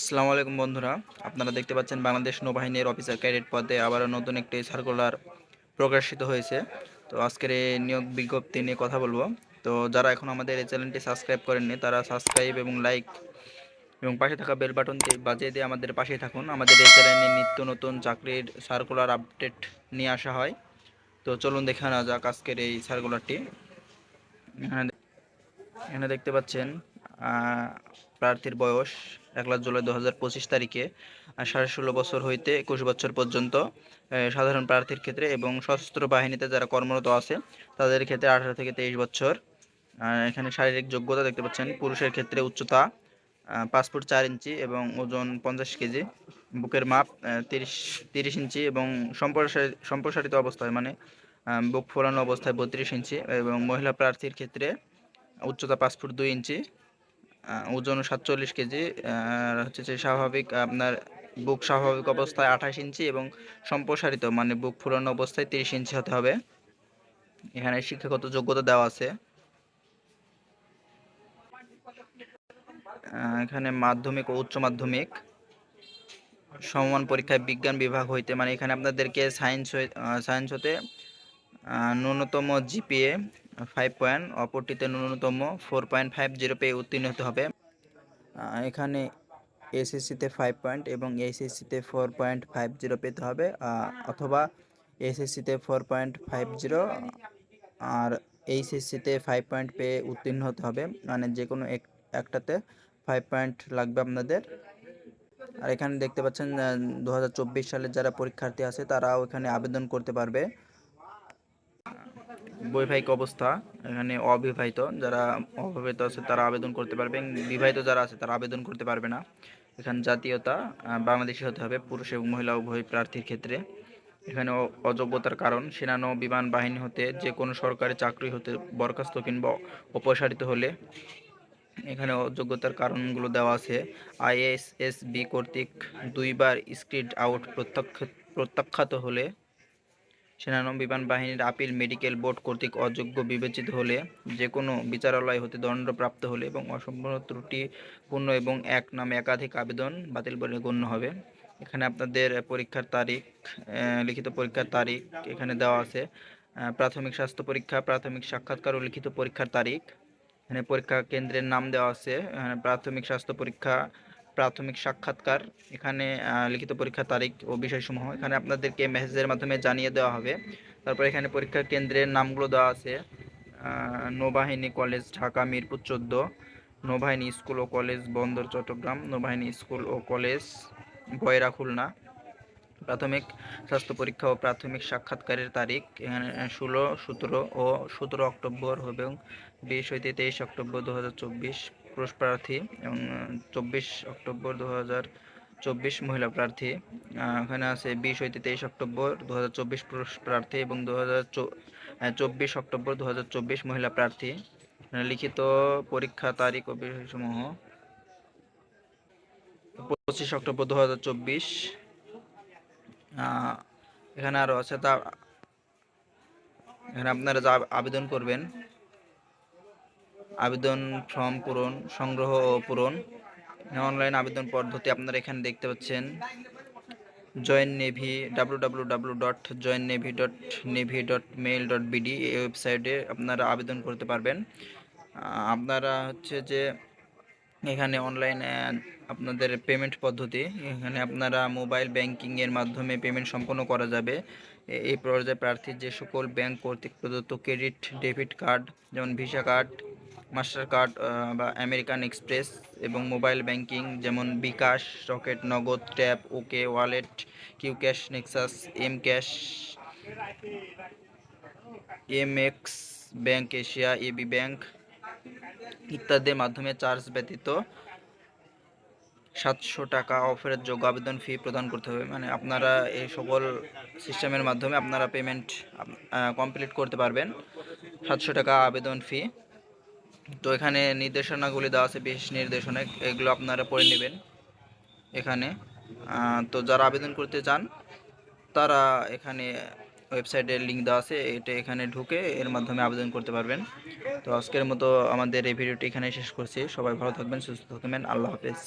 আসসালামু আলাইকুম বন্ধুরা। আপনারা দেখতে পাচ্ছেন বাংলাদেশ নৌবাহিনীর অফিসার ক্যাডেট পদে আবারও নতুন একটি সার্কুলার প্রকাশিত হয়েছে। তো আজকের এই নিয়োগ বিজ্ঞপ্তি নিয়ে কথা বলব। তো যারা এখন আমাদের এই চ্যানেলটি সাবস্ক্রাইব করেননি, তারা সাবস্ক্রাইব এবং লাইক এবং পাশে থাকা বেল বাটনটি বাজিয়ে দিয়ে আমাদের পাশেই থাকুন। আমাদের এই চ্যানেলে নিত্য নতুন চাকরির সার্কুলার আপডেট নিয়ে আসা হয়। তো চলুন দেখে নেওয়া যাক আজকের এই সার্কুলারটি এখানে দেখতে পাচ্ছেন প্রার্থীর বয়স একলা জুলাই দু হাজার পঁচিশ তারিখে সাড়ে ষোলো বছর হইতে একুশ বছর পর্যন্ত সাধারণ প্রার্থীর ক্ষেত্রে এবং সশস্ত্র বাহিনীতে যারা কর্মরত আছে, তাদের ক্ষেত্রে আঠারো থেকে তেইশ বছর। এখানে শারীরিক যোগ্যতা দেখতে পাচ্ছেন, পুরুষের ক্ষেত্রে উচ্চতা পাঁচ ফুট চার ইঞ্চি এবং ওজন পঞ্চাশ কেজি। বুকের মাপ তিরিশ তিরিশ ইঞ্চি এবং সম্প্রসারিত সম্প্রসারিত অবস্থায় মানে বুক ফোলানো অবস্থায় বত্রিশ ইঞ্চি এবং মহিলা প্রার্থীর ক্ষেত্রে উচ্চতা পাঁচ ফুট দুই ইঞ্চি। ওজন সাতচল্লিশ কেজি হচ্ছে যে স্বাভাবিক আপনার বুক স্বাভাবিক অবস্থায় আঠাশ ইঞ্চি এবং সম্প্রসারিত মানে বুক ফুলানো অবস্থায় তিরিশ ইঞ্চি হতে হবে। এখানে শিক্ষাগত যোগ্যতা দেওয়া আছে। এখানে মাধ্যমিক ও উচ্চ মাধ্যমিক। সমমান পরীক্ষায় বিজ্ঞান বিভাগ হইতে মানে এখানে আপনাদেরকে সায়েন্স সায়েন্স হতে ন্যূনতম জিপিএ ফাইভ পয়েন্ট অপরটিতে ন্যূনতম ফোর পয়েন্ট ফাইভ জিরো পেয়ে উত্তীর্ণ হতে হবে। এখানে এসএসসিতে ফাইভ পয়েন্ট এবং এসএসসিতে ফোর পয়েন্ট ফাইভ জিরো পেতে হবে। অথবা এসএসসিতে ফোর পয়েন্ট ফাইভ জিরো আর এইচএসসিতে ফাইভ পয়েন্ট পেয়ে উত্তীর্ণ হতে হবে। মানে যে কোনো এক, একটাতে ফাইভ পয়েন্ট লাগবে আপনাদের। আর এখানে দেখতে পাচ্ছেন দু সালের যারা পরীক্ষার্থী আছে, তারাও এখানে আবেদন করতে পারবে। বৈবাহিক অবস্থা এখানে অবিবাহিত, যারা অবিবাহিত আছে তারা আবেদন করতে পারবে বিবাহিত যারা আছে তারা আবেদন করতে পারবে না। এখানে জাতীয়তা বাংলাদেশি হতে হবে পুরুষ এবং মহিলা উভয় প্রার্থীর ক্ষেত্রে। এখানে অযোগ্যতার কারণ, সেনানো বিমান বাহিনী হতে যে কোনো সরকারি চাকরি হতে বরখাস্ত কিংবা অপসারিত হলে এখানে অযোগ্যতার কারণগুলো দেওয়া আছে। আইএসএসবি কর্তৃক দুইবার স্ক্রিড আউট প্রত্যাখ্য প্রত্যাখ্যাত হলে সেনানো বিমান বাহিনীর আপিল মেডিকেল বোর্ড কর্তৃক অযোগ্য বিবেচিত হলে যে কোনো বিচারালয় হতে দণ্ডপ্রাপ্ত হলে এবং অসম্পূর্ণ ত্রুটিপূর্ণ এবং এক নামে একাধিক আবেদন বাতিল বলে গণ্য হবে। এখানে আপনাদের পরীক্ষার তারিখ লিখিত পরীক্ষার তারিখ এখানে দেওয়া আছে। প্রাথমিক স্বাস্থ্য পরীক্ষা, প্রাথমিক সাক্ষাৎকার ও লিখিত পরীক্ষার তারিখ। এখানে পরীক্ষা কেন্দ্রের নাম দেওয়া আছে। প্রাথমিক স্বাস্থ্য পরীক্ষা প্রাথমিক সাক্ষাৎকার, এখানে লিখিত পরীক্ষার তারিখ ও বিষয়সমূহ। এখানে আপনাদেরকে মেসেজের মাধ্যমে জানিয়ে দেওয়া হবে। তারপর এখানে পরীক্ষা কেন্দ্রের নামগুলো দেওয়া আছে। নৌবাহিনী কলেজ ঢাকা, মিরপুর চোদ্দ, নৌবাহিনী স্কুল ও কলেজ বন্দর, চট্টগ্রাম, নৌবাহিনী স্কুল ও কলেজ বয়রা খুলনা। প্রাথমিক স্বাস্থ্য পরীক্ষা ও প্রাথমিক সাক্ষাৎকারের তারিখ, এখানে ষোলো, সতেরো ও সতেরো অক্টোবর এবং বিশ হইতে তেইশ অক্টোবর দু হাজার চব্বিশ। পুরুষ প্রার্থী এবং চব্বিশ অক্টোবর দু হাজার চব্বিশ মহিলা প্রার্থী। এখানে আছে বিশ হইতে তেইশ অক্টোবর দু হাজার চব্বিশ পুরুষ প্রার্থী এবং দু হাজার চব্বিশ অক্টোবর দু হাজার চব্বিশ মহিলা প্রার্থী। লিখিত পরীক্ষা তারিখ ও বিষয়সমূহ। পঁচিশ অক্টোবর দু হাজার চব্বিশ এখানে আরও আছে তা এখানে আপনারা যা আবেদন করবেন আবেদন ফর্ম পূরণ, সংগ্রহ ও পূরণ। অনলাইন আবেদন পদ্ধতি আপনারা এখানে দেখতে পাচ্ছেন। Join navy W W W dot join navy dot navy dot mil dot BD এই ওয়েবসাইটে আপনারা আবেদন করতে পারবেন। আপনারা হচ্ছে যে এখানে অনলাইন আপনাদের পেমেন্ট পদ্ধতি, এখানে আপনারা মোবাইল ব্যাংকিং এর মাধ্যমে পেমেন্ট সম্পন্ন করা যাবে। এই পর্যায়ে প্রার্থীর যে সকল ব্যাংক কর্তৃক প্রদত্ত ক্রেডিট ডেবিট কার্ড যেমন ভিসা কার্ড মাস্টার কার্ড বা আমেরিকান এক্সপ্রেস এবং মোবাইল ব্যাংকিং যেমন bKash, Rocket, Nagad tap OK, wallet Q cash Nexus M cash M X bank Asia AB bank ইত্যাদির মাধ্যমে চার্জ ব্যতীত সাতশো টাকা অফারের যোগ্য আবেদন ফি প্রদান করতে হবে। মানে আপনারা এই সকল সিস্টেমের মাধ্যমে আপনারা পেমেন্ট কমপ্লিট করতে পারবেন। সাতশো টাকা আবেদন ফি তো এখানে নির্দেশনাগুলি দেওয়া আছে, বিশেষ নির্দেশনা, এগুলো আপনারা পড়ে নেবেন এখানে। তো যারা আবেদন করতে চান, তারা এখানে ওয়েবসাইটের লিঙ্ক দেওয়া আছে, এটা এখানে ঢুকে এর মাধ্যমে আবেদন করতে পারবেন। তো আজকের মতো আমাদের এই ভিডিওটি এখানে শেষ করছি। সবাই ভালো থাকবেন, সুস্থ থাকবেন। আল্লাহ হাফেজ।